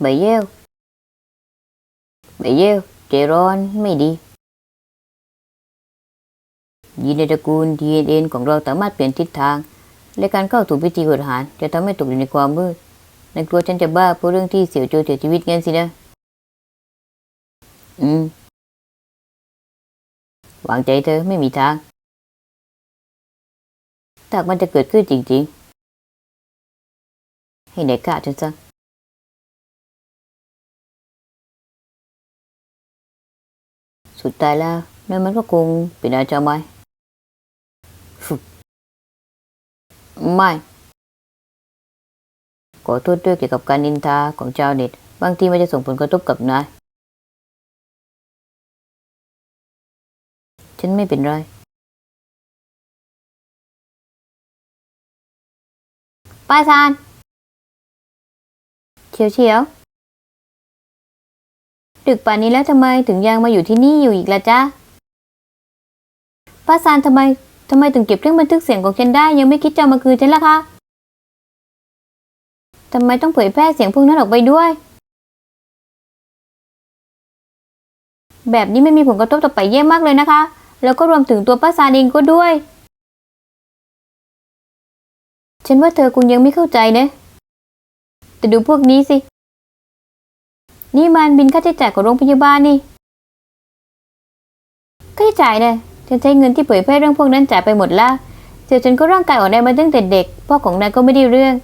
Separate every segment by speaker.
Speaker 1: ใบเยี่ยวใบเยี่ยวใจร้อนไม่ดียีนในตระกูล DNA ของเราสามารถเปลี่ยนทิศทาง และการเข้าถูกพิธีกดหารจะทำให้ตกอยู่ในความมืดในกลัวฉันจะบ้าเพราะเรื่องที่เสี่ยวโจเสียชีวิตงั้นสินะ อืม วางใจเธอไม่มีทางถ้ามันจะเกิดขึ้นจริงๆ ให้ไหนกล้าฉันซะ สุดท้ายแล้วนั่นมันก็คงเป็นอาจารย์ไหมไม่ขอโทษด้วยเกี่ยวกับการนินทาของชาวเน็ตบางทีมันจะส่งผลกระทบกับนายฉันไม่เป็นไรป้าซานเฉียวเฉียว ดึกป่านนี้แล้วทำไมถึงยังมาอยู่ที่นี่อยู่อีกล่ะจ๊ะป้าซานทำไมทำไมถึงเก็บเครื่องบันทึกเสียงของฉันได้ยังไม่คิดจะมาคืนฉันล่ะคะทำไมต้องเผยแพร่เสียงพวกนั้นออกไปด้วย แบบนี้ไม่มีผลกระทบต่อไปเยี่ยมมากเลยนะคะ แล้วก็รวมถึงตัวป้าซานเองก็ด้วย ฉันว่าเธอคงยังไม่เข้าใจนะแต่ดูพวกนี้สิ นี่มันบินค่าใช้จ่ายของโรงพยาบาลนี่ค่าใช้จ่ายเนี่ยฉันใช้เงินที่เผยแพร่เรื่องพวกนั้นจ่ายไปหมดแล้วเสียฉันก็ร่างกายอ่อนแอมาตั้งแต่เด็ก พ่อของนายก็ไม่ได้เรื่อง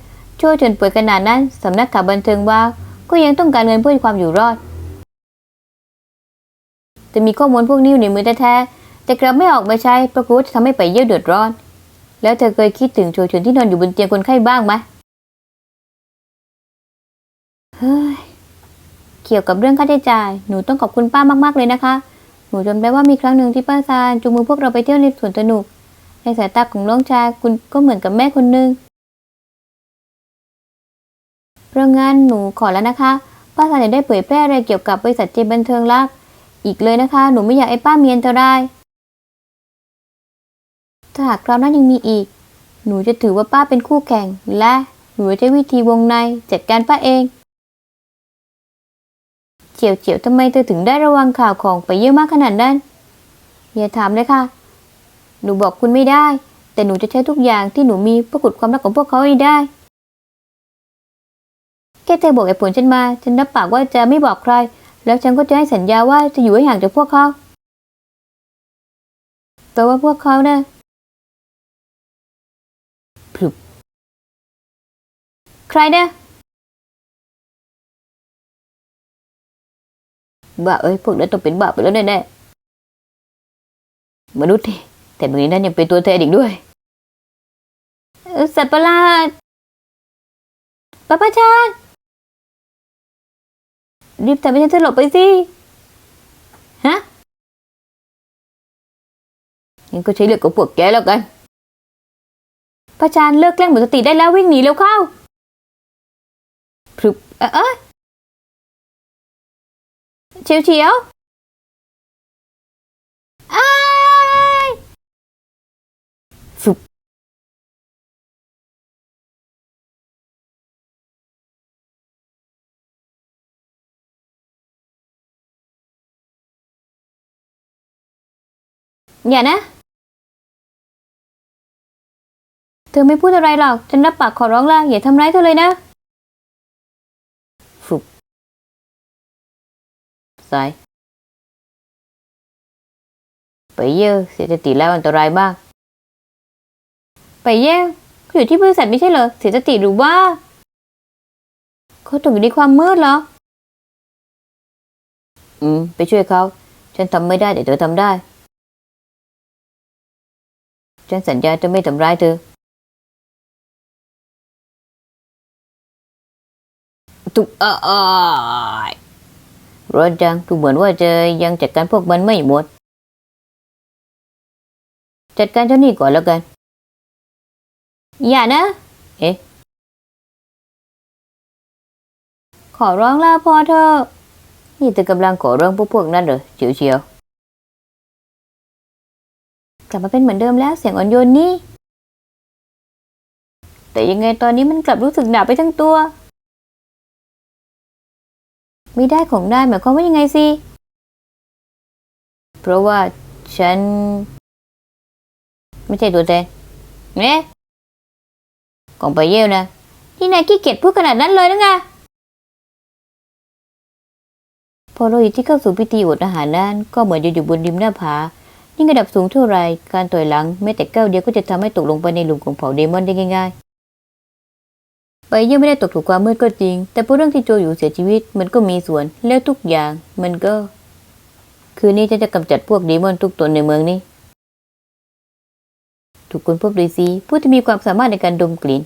Speaker 1: ช่วยจนป่วยขนาดนั้น สำนักข่าวบันเทิงว่า ก็ยังต้องการเงินเพื่อความอยู่รอดแต่มีข้อมูลพวกนี้อยู่ในมือแท้ๆแต่กลับไม่ออกมาใช้เพราะกลัวจะทำให้ไปเยี่ยวเดือดร้อน แล้วเธอเคยคิดถึงโชชวนที่นอนอยู่บนเตียงคนไข้บ้างไหมเฮ้ย เกี่ยวกับเรื่องค่าใช้จ่าย หนูต้องขอบคุณป้ามากๆเลยนะคะ หนูจำได้ว่ามีครั้งหนึ่งที่ป้าซานจูงมือพวกเราไปเที่ยวในสวนสนุก ในสายตาของน้องชายคุณก็เหมือนกับแม่คนหนึ่งเพราะงั้นหนูขอแล้วนะคะ ป้าซานอย่าได้เผยแพร่อะไรเกี่ยวกับบริษัทเจบันเทิงลัก อีกเลยนะคะ หนูไม่อยากให้ป้ามีอันตรายถ้าหากคราวนั้นยังมีอีก หนูจะถือว่าป้าเป็นคู่แข่ง และหนูจะใช้วิธีวงในจัดการป้าเอง เฉียวเฉียวทำไมเธอถึงได้ระวังข่าวของไปเยอะมากขนาดนั้น อย่าถามเลยค่ะ หนูบอกคุณไม่ได้ แต่หนูจะใช้ทุกอย่างที่หนูมีเพื่อขุดความลับของพวกเขาให้ได้ แค่เธอบอกเหตุผลฉันมา ฉันรับปากว่าจะไม่บอกใคร แล้วฉันก็จะให้สัญญาว่าจะอยู่ให้ห่างจากพวกเขาแต่ว่าพวกเขานะ่ะพลุบใครนะ บ้าเอ้ยพวกนั้นต้องเป็นบ้าไปแล้วแน่ๆมนุษย์นี่แต่บางทีนั้นยังเป็นตัวแทนอีกด้วยสัตว์ประหลาดป้าป้าชาญรีบทำให้ฉันสลบไปสิฮะงั้นก็ใช้เลือดของพวกแกแล้วกันพระชานเลิกแกล้งหมดสติได้แล้ววิ่งหนีเร็วเข้าพรึบเอ้เอ้ย เฉียวเฉียวอ้ายฟึบอย่านะ เธอไม่พูดอะไรหรอก ฉันรับปากขอร้องละอย่าทำร้ายเธอเลยนะาย ไปเยี่ยวเสียสติแล้วอันตรายมาก ไปเยี่ยวเขาอยู่ที่บริษัทไม่ใช่เหรอเสียสติหรือว่าเขาตกอยู่ในความมืดเหรอ อืม ไปช่วยเขา ฉันทำไม่ได้แต่เธอทำได้ ฉันสัญญาจะไม่ทำร้ายเธอทุกอ้าย ร้อนจังดูเหมือนว่าจะยังจัดการพวกมันไม่หมด จัดการเจ้านี่ก่อนแล้วกัน อย่านะ เอ๊ะ ขอร้องล่าพอเธอะนี่เธอกำลังขอร้องพวกพวกนั้นเหรอเฉียวเฉียวๆกลับมาเป็นเหมือนเดิมแล้วเสียงอ่อนโยนนี่ แต่ยังไงตอนนี้มันกลับรู้สึกหนาไปทั้งตัว ไม่ได้ของได้หมายความว่ายังไงสิ เพราะว่าฉัน ไม่ใช่ตัวแทนเนี่ยของไปเยี่ยวนะที่นายขี้เกียจพูดขนาดนั้นเลยนะไงพอโรหิตที่เข้าสู่พิธีอดอาหารนั้นก็เหมือนจะอยู่บนริมหน้าผา ยิ่งระดับสูงเท่าไรการต่อยหลังแม้แต่ก้าวเดียวก็จะทำให้ตกลงไปในหลุมของเผ่าเดมอนได้ง่าย ๆไปเยี่ยมไม่ได้ตกถูกความมืดก็จริง แต่เพราะเรื่องที่โจอยู่เสียชีวิตมันก็มีส่วนแล้วทุกอย่างมันก็ คืนนี้ฉันจะกำจัดพวกเดมอนทุกตนในเมืองนี้ ถูกคนพบดยซีผู้ที่มีความสามารถในการดมกลิ่น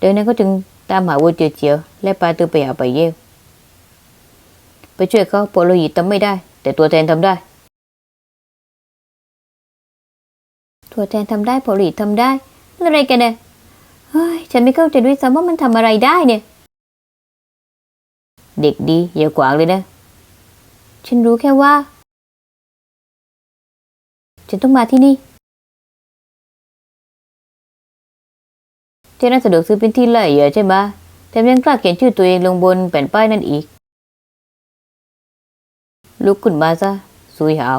Speaker 1: ดังนั้นก็จึงตามหาวัวเจียวเจียวและปลาตัวไปหาไปเยี่ยวไปช่วยเขาโปโลหิตทำไม่ได้ แต่ตัวแทนทำได้ตัวแทนทำได้โปโลหิตทำได้อะไรกันเนี่ย เฮ้ย ฉันไม่เข้าใจด้วยซ้ำว่ามันทำอะไรได้เนี่ย เด็กดีอย่าขวางเลยนะ ฉันรู้แค่ว่า ฉันต้องมาที่นี่ที่ร้านสะดวกซื้อเป็นที่ละเยอียดใช่ไหมแถมยังกล้าเขียนชื่อตัวเองลงบนแผ่นป้ายนั่นอีก ลุกขึ้นมาซะสุยหาว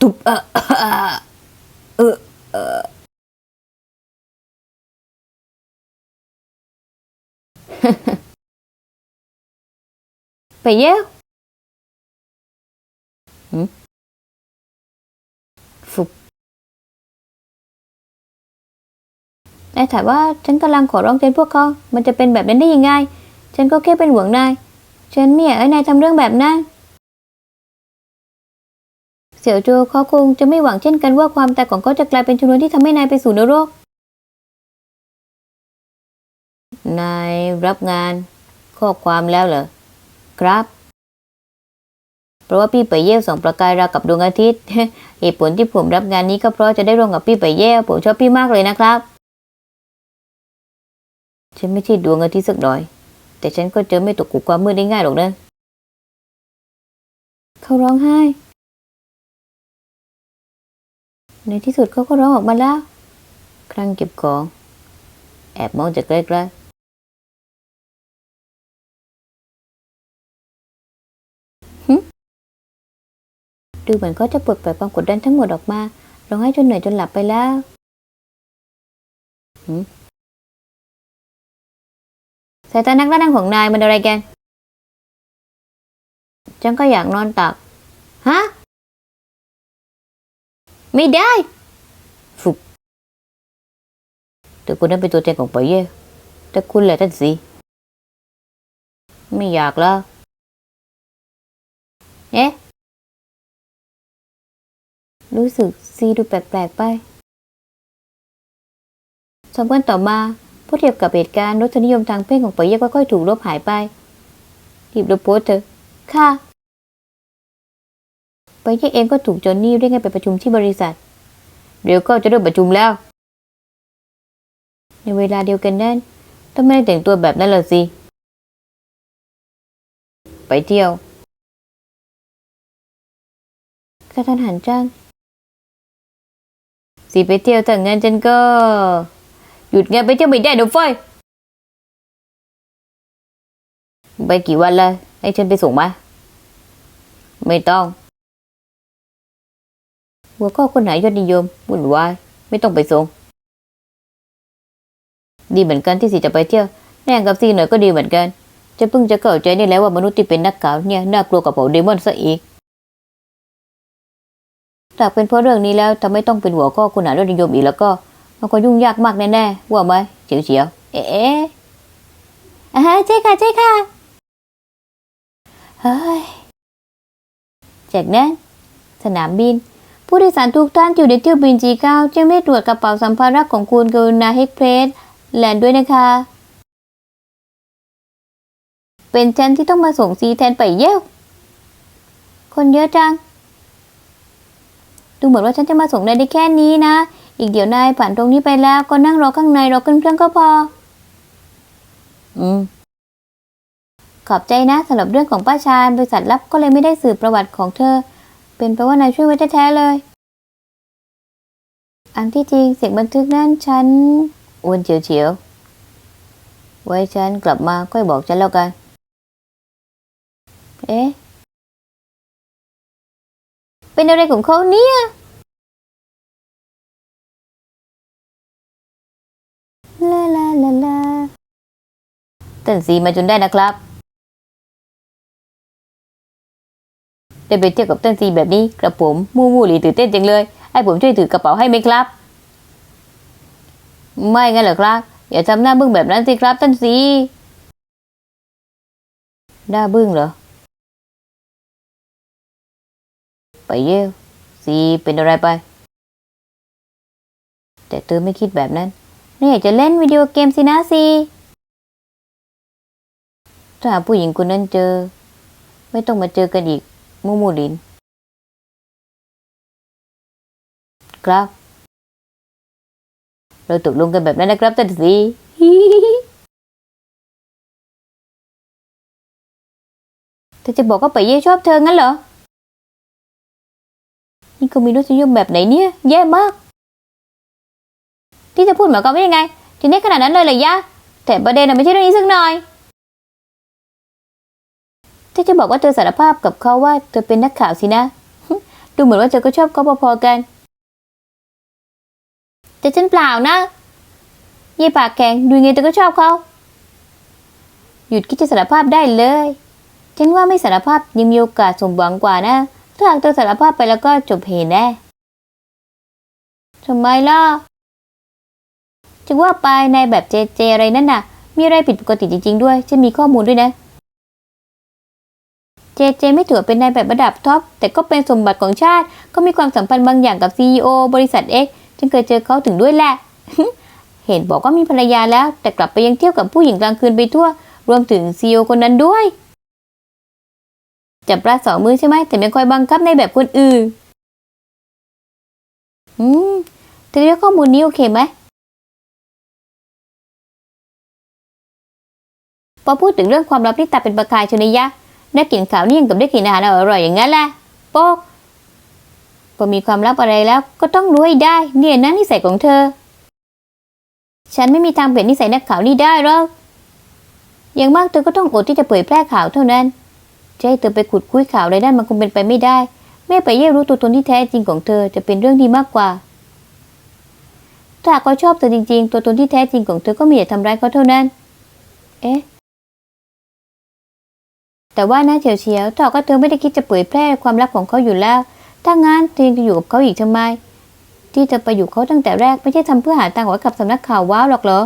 Speaker 1: ตุบเออเออเออ ไปเย้วหืมฟุบนายถามว่าฉันกำลังขอร้องแทนพวกเขามันจะเป็นแบบนั้นได้ยังไง ฉันก็แค่เป็นห่วงนาย ฉันไม่อยากให้นายทำเรื่องแบบนั้น เสี่ยวโจเขาคงจะไม่หวังเช่นกันว่าความตายของเขาจะกลายเป็นชนวนที่ทำให้นายไปสู่นรก นายรับงาน ข้อความแล้วเหรอ ครับ เพราะว่าพี่ไปเยี่ยวสองประกายราวกับดวงอาทิตย์เหตุผลที่ผมรับงานนี้ก็เพราะจะได้ร่วมกับพี่ไปเยี่ยวผมชอบพี่มากเลยนะครับ ฉันไม่ใช่ดวงอาทิตย์สักหน่อย แต่ฉันก็เจอไม่ตกกุความมืดได้ง่ายหรอกนะเขาร้องไห้ ในที่สุดเขาก็ร้องออกมาแล้ว ครั้งเก็บของ แอบมองจากใกล้ๆ ดูเหมือนเขาจะปลดปล่อยความกดดันทั้งหมดออกมาร้องไห้จนเหนื่อยจนหลับไปแล้วสายตานักล่าดังของนายมันอะไรกันฉันก็อยากนอนตัก ฮะ ไม่ได้ฟุบแต่คุณนั้นเป็นตัวแทนของปอยเย่แต่คุณแหละท่านสีไม่อยากแล้วเอ๊ะ รู้สึกซีดูแปลกๆไปสมกันต่อมาผู้เทียบกับเหตุการณ์รสนิยมทางเพศของปอยเย่ก็ค่อยถูกลบหายไปรีบลบโพสเถอะค่ะไปเย่เองก็ถูกจอนนี่เรียกให้ไปประชุมที่บริษัท เดี๋ยวก็จะเริ่มประชุมแล้ว ในเวลาเดียวกันนั้นต้องไม่ได้แต่งตัวแบบนั้นละสิไปเที่ยวกระทันหันจัง สิไปเที่ยวถ้างั้นฉันก็ หยุดงานไปเที่ยวไม่ได้เดี๋ยวไฟไปกี่วันเลยให้ฉันไปส่งไหมไม่ต้อง หัวข้อคนไหนยอดนิยมวุ่นวายไม่ต้องไปส่ง ดีเหมือนกันที่สีจะไปเที่ยวแน่กับซีหน่อยก็ดีเหมือนกัน จะเพิ่งจะเข้าใจได้แล้วว่ามนุษย์ที่เป็นนักข่าวเนี่ยน่ากลัวกับเผ่าเดมอนซะอีก ถ้าเป็นเพราะเรื่องนี้แล้วทำไม่ต้องเป็นหัวข้อคนไหนยอดนิยมอีกแล้วก็ มันก็ยุ่งยากมากแน่ๆว่าไหมเฉียวเฉียวๆเอ๊ะอ่าฮะใช่ค่ะใช่ค่ะเฮ้ยจากนั้นสนามบิน ผู้โดยสารทุกท่านที่อยู่ในเที่ยวบิน G9 จึงได้ตรวจกระเป๋าสัมภาระของคุณกรุณาเฮกเพรสแลนด์ด้วยนะคะ เป็นฉันที่ต้องมาส่งซีแทนไปเยี่ยวคนเยอะจัง ดูเหมือนว่าฉันจะมาส่งนายได้แค่นี้นะ อีกเดี๋ยวนายผ่านตรงนี้ไปแล้วก็นั่งรอข้างในรอขึ้นเครื่องก็พอ อืม ขอบใจนะสำหรับเรื่องของป้าชาญบริษัทลับก็เลยไม่ได้สืบประวัติของเธอ เป็นเพราะว่านายช่วยไว้แท้ๆเลย อันที่จริงเสียงบันทึกนั่นฉันอ้วนเฉียวๆไว้ฉันกลับมาค่อยบอกฉันแล้วกัน เอ๊ะ เป็นอะไรของเขาเนี่ย ลาลาลาลาต้นสีมาจนได้นะครับ ได้ไปเที่ยวกับต้นสีแบบนี้กระผมมูมูหลีตื่นเต้นจังเลย ให้ผมช่วยถือกระเป๋าให้ไหมครับ ไม่งั้นเหรอครับ อย่าทำหน้าบึ้งแบบนั้นสิครับต้นสีหน้าบึ้งเหรอ ไปเยี่ยวสีเป็นอะไรไป แต่เธอไม่คิดแบบนั้นนี่อยากจะเล่นวิดีโอเกมสินะสีถ้าหาผู้หญิงคนนั้นเจอ ไม่ต้องมาเจอกันอีก มูมูลิน ครับ เราตกลงกันแบบนั้นนะครับท่านสีเธอจะบอกว่าไปเย่ชอบเธองั้นเหรอ นี่ก็มีรสนิยมแบบไหนเนี่ย แย่มาก ที่จะพูดหมายความว่ายังไงถึงได้ขนาดนั้นเลยเหรอยะแต่ประเด็นน่ะไม่ใช่เรื่องนี้สักหน่อย ที่จะบอกว่าเธอสารภาพกับเขาว่าเธอเป็นนักข่าวสินะ ดูเหมือนว่าเธอก็ชอบเขาพอๆกัน แต่ฉันเปล่านะเยี่ปากแข็งดูยังไงเธอก็ชอบเขาหยุดคิดจะสารภาพได้เลย ฉันว่าไม่สารภาพยังมีโอกาสสมหวังกว่านะ ถ้าหากเธอสารภาพไปแล้วก็จบเหตุแน่ทำไมล่ะจะว่าไปในแบบเจเจอะไรนั่นน่ะ มีอะไรผิดปกติจริง ๆ ด้วยฉันมีข้อมูลด้วยนะ เจเจไม่ถือเป็นนายแบบระดับท็อปแต่ก็เป็นสมบัติของชาติ ก็มีความสัมพันธ์บางอย่างกับ CEO บริษัท X ฉันเคยเจอเขาถึงด้วยแหละ เห็นบอกว่ามีภรรยาแล้ว แต่กลับไปยังเที่ยวกับผู้หญิงกลางคืนไปทั่ว รวมถึง CEO คนนั้นด้วย จับปลาสองมือใช่ไหมแต่ไม่ค่อยบังคับในแบบคนอื่น อืมเธอเรียกข้อมูลนี้โอเคไหมพอพูดถึงเรื่องความลับที่ตาเป็นประกายชนิยะได้กลิ่นขาวนี่ยังกับได้กลิ่นอาหารอร่อยอย่างนั้นแหละโป๊กพอมีความลับอะไรแล้วก็ต้องรู้ให้ได้ เนี่ยนะนิสัยของเธอ ฉันไม่มีทางเปลี่ยนนิสัยนักข่าวนี่ได้หรอกอย่างมากเธอก็ต้องอดที่จะเผยแพร่ข่าวเท่านั้น จะให้เธอไปขุดคุยข่าวอะไรนั่นมันคงเป็นไปไม่ได้ แม่ไปเย่รู้ตัวตนที่แท้จริงของเธอจะเป็นเรื่องดีมากกว่า ถ้าเขาชอบเธอจริง ๆ ตัวตนที่แท้จริงของเธอก็มีแต่ทำร้ายเขาเท่านั้น เอ๊ะ แต่ว่านะเฉียวเฉียวถ้ากว่าเธอไม่ได้คิดจะเผยแพร่ความลับของเขาอยู่แล้ว ถ้างั้นเธอจะอยู่กับเขาอีกทำไม ที่เธอไปอยู่เขาตั้งแต่แรกไม่ใช่ทำเพื่อหาตังค์ไว้กับสำนักข่าวว้าวหรอกเหรอ